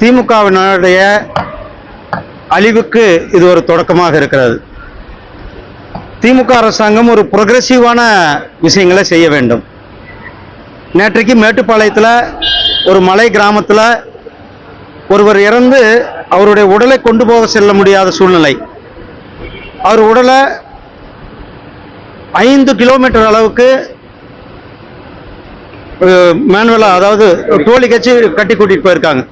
திமுகவினுடைய அழிவுக்கு இது ஒரு தொடக்கமாக இருக்கிறது. திமுக அரசாங்கம் ஒரு புரொகிரசிவான விஷயங்களை செய்ய வேண்டும். நேற்றைக்கு மேட்டுப்பாளையத்தில் ஒரு மலை கிராமத்தில் ஒருவர் இறந்து அவருடைய உடலை கொண்டு போக செல்ல முடியாத சூழ்நிலை. அவர் உடலை ஐந்து கிலோமீட்டர் அளவுக்கு மேனுவலாக அதாவது டோலி கட்சி கட்டி கூட்டிகிட்டு போயிருக்காங்க.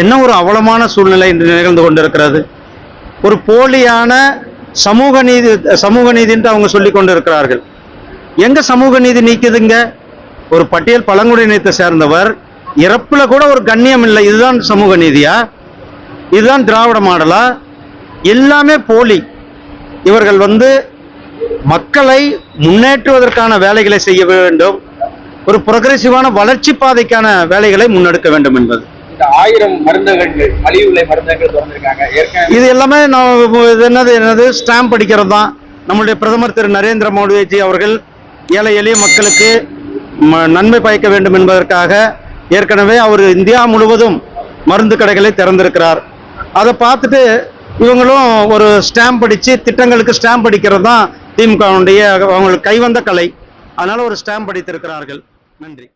என்ன ஒரு அவலமான சூழ்நிலை இன்று நிகழ்ந்து கொண்டிருக்கிறது? ஒரு போலியான சமூக நீதி சமூக நீதின்ட்டு அவங்க சொல்லி கொண்டு இருக்கிறார்கள் எங்க சமூக நீதி நீக்குதுங்க? ஒரு பட்டியல் பழங்குடியினத்தை சேர்ந்தவர் இறப்புல கூட ஒரு கண்ணியம் இல்லை. இதுதான் சமூக நீதியா? இதுதான் திராவிட மாடலா? எல்லாமே போலி. இவர்கள் வந்து மக்களை முன்னேற்றுவதற்கான வேலைகளை செய்ய வேண்டும். ஒரு புரொகிரசிவான வளர்ச்சி பாதைக்கான வேலைகளை முன்னெடுக்க வேண்டும் என்பது. ஆயிரம் மருந்தகங்கள் மலிவு விலை மருந்தகங்கள் திறந்திருக்காங்க. ஏற்கனவே இது எல்லாமே நான் இது என்னது என்னது? ஸ்டாம்ப் அடிக்கிறது தான் நம்முடைய பிரதமர் திரு நரேந்திர மோடிஜி அவர்கள் ஏழை எளிய மக்களுக்கு நன்மை பயக்க வேண்டும் என்பதற்காக ஏற்கனவே அவர் இந்தியா முழுவதும் மருந்து கடைகளை திறந்திருக்கிறார். அதை பார்த்துட்டு இவங்களும் ஒரு ஸ்டாம்ப் அடித்து திட்டங்களுக்கு ஸ்டாம்ப் அடிக்கிறது தான் திமுகவுடைய அவங்களுக்கு கைவந்த கலை. அதனால் ஒரு ஸ்டாம்ப் அடித்திருக்கிறார்கள். நன்றி.